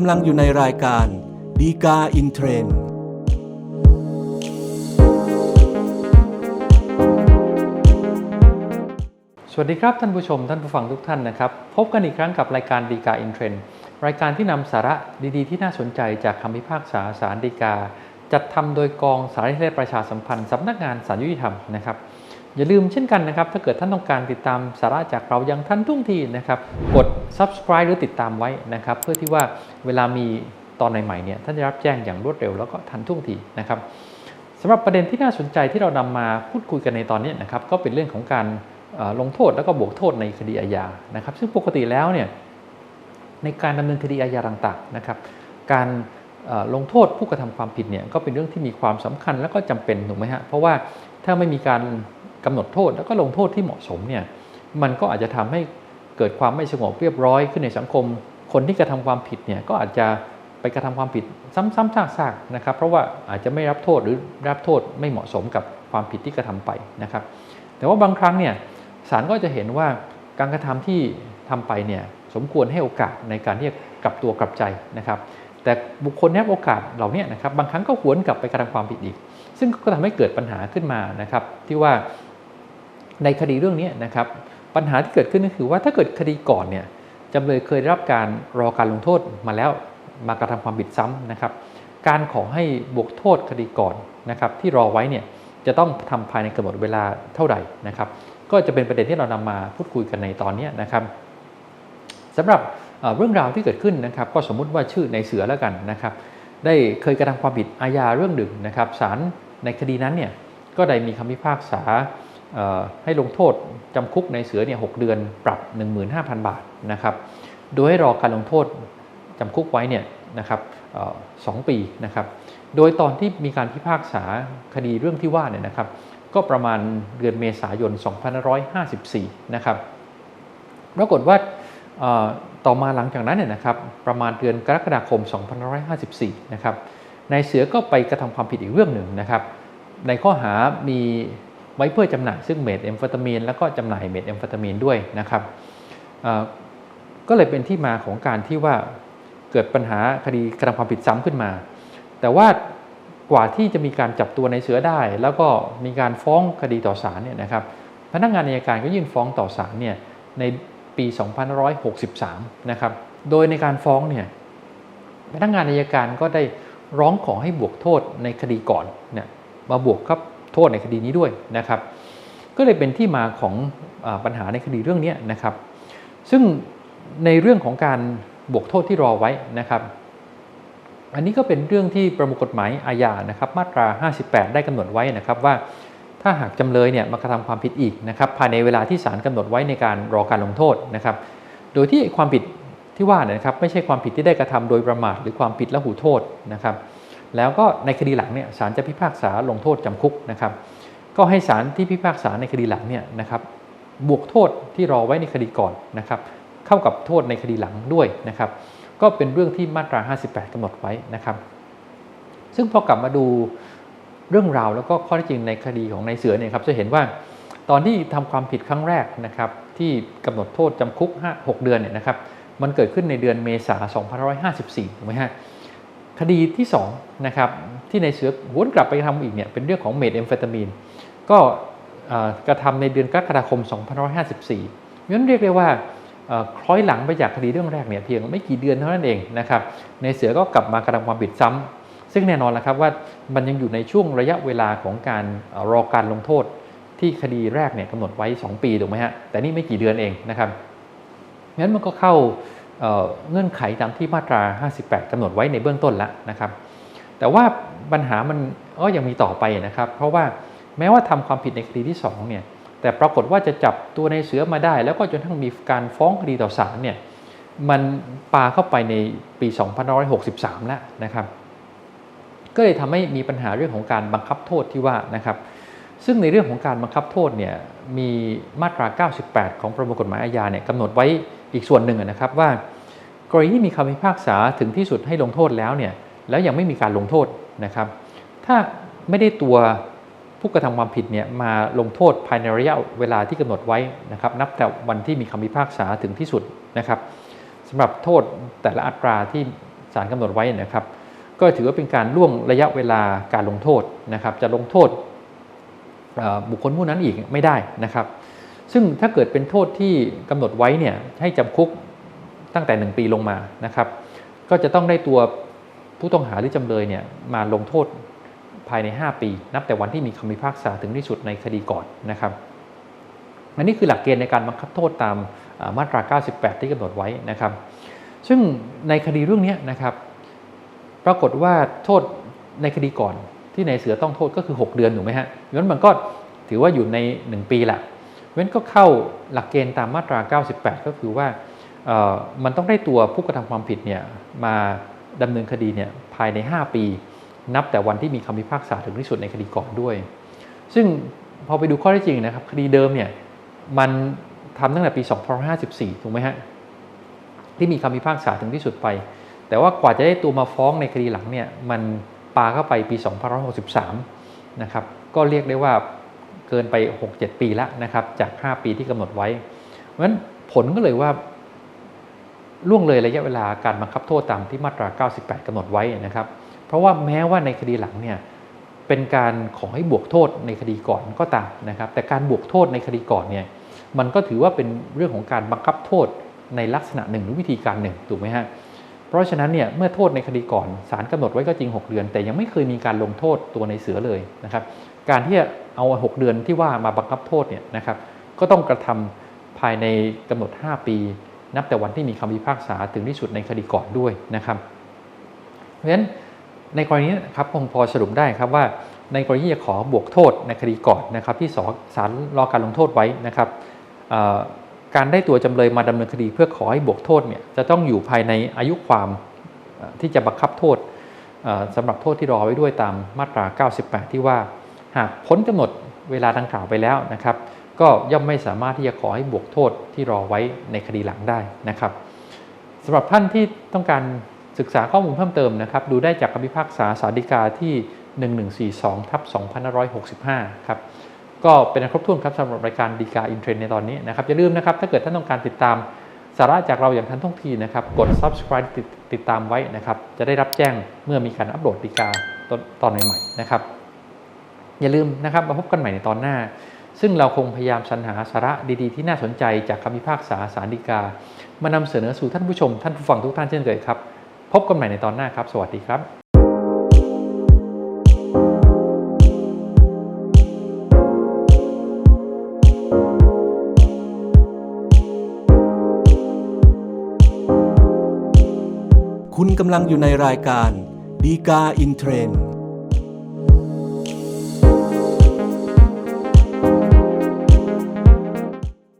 กำลังอยู่ในรายการดีกาอินเทรนสวัสดีครับ ท่านผู้ชมท่านผู้ฟังทุกท่านนะครับ พบกันอีกครั้งกับรายการดีกาอินเทรนรายการที่นำสาระดีๆ ที่น่าสนใจจากคำพิพากษาสารดีกา จัดทำโดยกองสารนิเทศประชาสัมพันธ์สำนักงานสารยุติธรรมนะครับ อย่าลืมเช่นกันนะครับ ถ้าเกิดท่านต้องการติดตามสาระจากเราย่างทันท่วงทีนะครับ กด subscribe หรือติดตามไว้นะครับ เพื่อที่ว่าเวลามีตอนใหม่ๆเนี่ยท่านจะรับแจ้งอย่างรวดเร็วแล้วก็ทันท่วงทีนะครับสำหรับประเด็นที่น่าสนใจที่เรานำมาพูดคุยกันในตอนนี้นะครับก็เป็นเรื่องของการลงโทษแล้วก็บวกโทษในคดีอาญานะครับ ซึ่งปกติแล้วเนี่ยในการดำเนินคดีอาญาต่างๆนะครับการลงโทษผู้กระทำความผิดเนี่ยก็เป็นเรื่องที่มีความสำคัญแล้วก็จำเป็นถูกไหมฮะเพราะว่าถ้าไม่มีการ กำหนดโทษแล้วก็ลงโทษที่เหมาะสมเนี่ยมันก็อาจจะทำให้เกิดความไม่สงบเรียบร้อยขึ้นในสังคม คนที่กระทำความผิดเนี่ยก็อาจจะไปกระทำความผิดซ้ำๆซากๆนะครับ เพราะว่าอาจจะไม่รับโทษหรือรับโทษไม่เหมาะสมกับความผิดที่กระทำไปนะครับ แต่ว่าบางครั้งเนี่ยศาลก็จะเห็นว่าการกระทำที่ทำไปเนี่ยสมควรให้โอกาสในการที่จะกลับตัวกลับใจนะครับแต่บุคคลได้รับโอกาสเหล่านี้นะครับบางครั้งก็หวนกลับไปกระทำความผิดอีก ซึ่งก็ทำให้เกิดปัญหาขึ้นมานะครับที่ว่า ในคดีเรื่องนี้นะครับปัญหาที่เกิดขึ้นก็คือว่าถ้าเกิดคดีก่อนเนี่ยจำเลยเคยได้รับการรอการลงโทษมาแล้วมากระทำความผิดซ้ำนะครับ การขอให้บวกโทษคดีก่อนนะครับที่รอไว้เนี่ยจะต้องทำภายในกำหนดเวลาเท่าไหร่นะครับ ก็จะเป็นประเด็นที่เรานำมาพูดคุยกันในตอนนี้นะครับสำหรับเรื่องราวที่เกิดขึ้นนะครับ ก็สมมุติว่าชื่อในเสือแล้วกันนะครับ ได้เคยกระทำความผิดอาญาเรื่องหนึ่งนะครับศาลในคดีนั้นเนี่ยก็ได้มีคำพิพากษา ให้ลงโทษจำคุกในเสือเนี่ยหเดือนปรับ 15,000 บาทนะครับ โดยให้รอการลงโทษจำคุกไว้เนี่ยนะครับสองปีนะครับ โดยตอนที่มีการพิพากษาคดีเรื่องที่ว่าเนี่ยนะครับ ก็ประมาณเดือนเมษายน 2554 นะครับปรากฏว่าต่อมาหลังจากนั้นเนี่ยนะครับประมาณเดือนกรกฎาคม 2554 นะครับนายเสือก็ไปกระทำความผิดอีกเรื่องหนึ่งนะครับ ในข้อหามี ไว้เพื่อจำหน่ายซึ่งเมทแอมเฟตามีนแล้วก็จำหน่ายเมทแอมเฟตามีนด้วยนะครับก็เลยเป็นที่มาของการที่ว่าเกิดปัญหาคดีกระทำความผิดซ้ำขึ้นมา แต่ว่ากว่าที่จะมีการจับตัวในเสือได้ แล้วก็มีการฟ้องคดีต่อศาลเนี่ยนะครับพนักงานอัยการก็ยื่นฟ้องต่อศาลเนี่ยในปี2563นะครับโดยในการฟ้องเนี่ยพนักงานอัยการก็ได้ร้องขอให้บวกโทษในคดีก่อนเนี่ยมาบวกครับ โทษในคดีนี้ด้วยนะครับ ก็เลยเป็นที่มาของอปัญหาในคดีเรื่องนี้นะครับ ซึ่งในเรื่องของการบวกโทษที่รอไว้นะครับ อันนี้ก็เป็นเรื่องที่ประมวลกฎหมายอาญานะครับ มาตรา 58 ได้กำหนดไว้นะครับว่าถ้าหากจำเลยเนี่ยมากระทำความผิดอีกนะครับ ภายในเวลาที่ศาลกำหนดไว้ในการรอการลงโทษนะครับ โดยที่ความผิดที่ว่าเนี่ยนะครับไม่ใช่ความผิดที่ได้กระทำโดยประมาทหรือความผิดละหูโทษนะครับ แล้วก็ในคดีหลังเนี่ยศาลจะพิพากษาลงโทษจำคุกนะครับ ก็ให้ศาลที่พิพากษาในคดีหลังเนี่ยนะครับบวกโทษที่รอไว้ในคดีก่อนนะครับ เข้ากับโทษในคดีหลังด้วยนะครับ ก็เป็นเรื่องที่มาตรา 58กำหนดไว้นะครับ ซึ่งพอกลับมาดูเรื่องราวแล้วก็ข้อเท็จจริงในคดีของนายเสือเนี่ยครับจะเห็นว่าตอนที่ทำความผิดครั้งแรกนะครับ ที่กำหนดโทษจำคุก 5 6 เดือนเนี่ยนะครับ มันเกิดขึ้นในเดือนเมษายน2554ถูกไหมฮะ คดีที่2นะครับที่ในเสือวนกลับไปทำอีกเนี่ยเป็นเรื่องของเมทแอมเฟตามีนก็กระทำในเดือนกรกฎาคม 2554นั้นเรียกได้ว่าคล้อยหลังไปจากคดีเรื่องแรกเนี่ยเพียงไม่กี่เดือนเท่านั้นเองนะครับในเสือก็กลับมากระทำความผิดซ้ำซึ่งแน่นอนแล้วครับว่ามันยังอยู่ในช่วงระยะเวลาของการรอการลงโทษที่คดีแรกเนี่ยกำหนดไว้ 2 ปีถูกไหมฮะแต่นี่ไม่กี่เดือนเองนะครับงั้นมันก็เข้า เเงื่อนไขตามที่มาตรา 58กำหนดไว้ในเบื้องต้นแล้วนะครับ แต่ว่าปัญหามันก็ยังมีต่อไปนะครับ เพราะว่าแม้ว่าทำความผิดในคดีที่2เนี่ยแต่ปรากฏว่าจะจับตัวในเสือมาได้ แล้วก็จนทั้งมีการฟ้องคดีต่อศาลเนี่ยมันปาเข้าไปในปี2563 แล้วนะครับ ก็เลยทำให้มีปัญหาเรื่องของการบังคับโทษที่ว่านะครับซึ่งในเรื่องของการบังคับโทษเนี่ยมีมาตรา 98 ของประมวลกฎหมายอาญาเนี่ยกำหนดไว้ อีกส่วนหนึ่งนะครับว่ากรณีที่มีคำพิพากษาถึงที่สุดให้ลงโทษแล้วเนี่ยแล้วยังไม่มีการลงโทษนะครับ ถ้าไม่ได้ตัวผู้กระทำความผิดเนี่ยมาลงโทษภายในระยะเวลาที่กำหนดไว้นะครับ นับแต่วันที่มีคำพิพากษาถึงที่สุดนะครับสำหรับโทษแต่ละอัตราที่ศาลกำหนดไว้นะครับ ก็ถือว่าเป็นการล่วงระยะเวลาการลงโทษนะครับ จะลงโทษบุคคลผู้นั้นอีกไม่ได้นะครับ ซึ่งถ้าเกิดเป็นโทษที่กำหนดไว้เนี่ยให้จำคุกตั้งแต่ 1 ปีลงมานะครับ ก็จะต้องได้ตัวผู้ต้องหาหรือจำเลยเนี่ยมาลงโทษภายใน 5 ปี นับแต่วันที่มีคำพิพากษาถึงที่สุดในคดีก่อนนะครับอันนี้คือหลักเกณฑ์ในการบังคับโทษตามอ่ามาตรา 98 ที่กำหนดไว้นะครับ ซึ่งในคดีเรื่องนี้นะครับ ปรากฏว่าโทษในคดีก่อนที่นายเสือต้องโทษก็คือ 6 เดือนถูกไหมฮะงั้นมันก็ถือว่าอยู่ใน 1 ปีแหละ เว้นก็เข้าหลักเกณฑ์ตามมาตรา 98 ก็คือว่ามันต้องได้ตัวผู้กระทำความผิดเนี่ยมาดำเนินคดีเนี่ยภายใน 5 ปี นับแต่วันที่มีคำพิพากษาถึงที่สุดในคดีก่อนด้วย ซึ่งพอไปดูข้อเท็จจริงนะครับ คดีเดิมเนี่ยมันทำตั้งแต่ปี 2554 ถูกไหมฮะ ที่มีคำพิพากษาถึงที่สุดไป แต่ว่ากว่าจะได้ตัวมาฟ้องในคดีหลังเนี่ยมันปาเข้าไปปี 2563 นะครับ ก็เรียกได้ว่า เกินไป 6-7 ปีแล้วนะครับ จาก 5 ปีที่กำหนดไว้ เพราะฉะนั้นผลก็เลยว่าล่วงเลยระยะเวลาการบังคับโทษตามที่มาตรา 98กำหนดไว้นะครับ เพราะว่าแม้ว่าในคดีหลังเนี่ยเป็นการขอให้บวกโทษในคดีก่อนก็ตามนะครับ แต่การบวกโทษในคดีก่อนเนี่ยมันก็ถือว่าเป็นเรื่องของการบังคับโทษในลักษณะหนึ่งหรือวิธีการหนึ่งถูกไหมฮะเพราะฉะนั้นเนี่ยเมื่อโทษในคดีก่อนศาลกำหนดไว้ก็จริง 6 เดือน แต่ยังไม่เคยมีการลงโทษตัวในเสือเลยนะครับ การที่จะเอา 6 เดือนที่ว่ามาบังคับโทษเนี่ยนะครับก็ต้องกระทำภายในกำหนด 5 ปี นับแต่วันที่มีคำพิพากษาถึงที่สุดในคดีก่อนด้วยนะครับเพราะฉะนั้นในกรณีนี้ครับคงพอสรุปได้ครับว่า ในกรณีที่จะขอบวกโทษในคดีก่อนนะครับ ที่สศาลรอการลงโทษไว้นะครับการได้ตัวจำเลยมาดำเนินคดีเพื่อขอให้บวกโทษเนี่ยจะต้องอยู่ภายในอายุความที่จะบังคับโทษสำหรับโทษที่รอไว้ด้วยตามมาตรา 98 ที่ว่า หากพ้นกำหนดเวลาดังกล่าวไปแล้วนะครับ ก็ย่อมไม่สามารถที่จะขอให้บวกโทษที่รอไว้ในคดีหลังได้นะครับสำหรับท่านที่ต้องการศึกษาข้อมูลเพิ่มเติมนะครับ ดูได้จากคำพิพากษาสาลฎีกาที่ 1142ทับ2565 ครับก็เป็นครบถ้วนครับสำหรับรายการดีกาอินเทรนในตอนนี้นะครับอย่าลืมนะครับถ้าเกิดท่านต้องการติดตามสาระจากเราอย่างทันท่วงทีนะครับ กด subscribe ติดตดตามไว้นะครับ จะได้รับแจ้งเมื่อมีการอัปโหลดดีกาตอนใหม่ๆนะครับ อย่าลืมนะครับมาพบกันใหม่ในตอนหน้า ซึ่งเราคงพยายามสรรหาสาระดีๆ ที่น่าสนใจจากคำพิพากษาสารดีกา มานำเสนอสู่ท่านผู้ชม ท่านผู้ฟังทุกท่านเช่นเคยครับ พบกันใหม่ในตอนหน้าครับ สวัสดีครับคุณกำลังอยู่ในรายการดีกาอินเทรนด์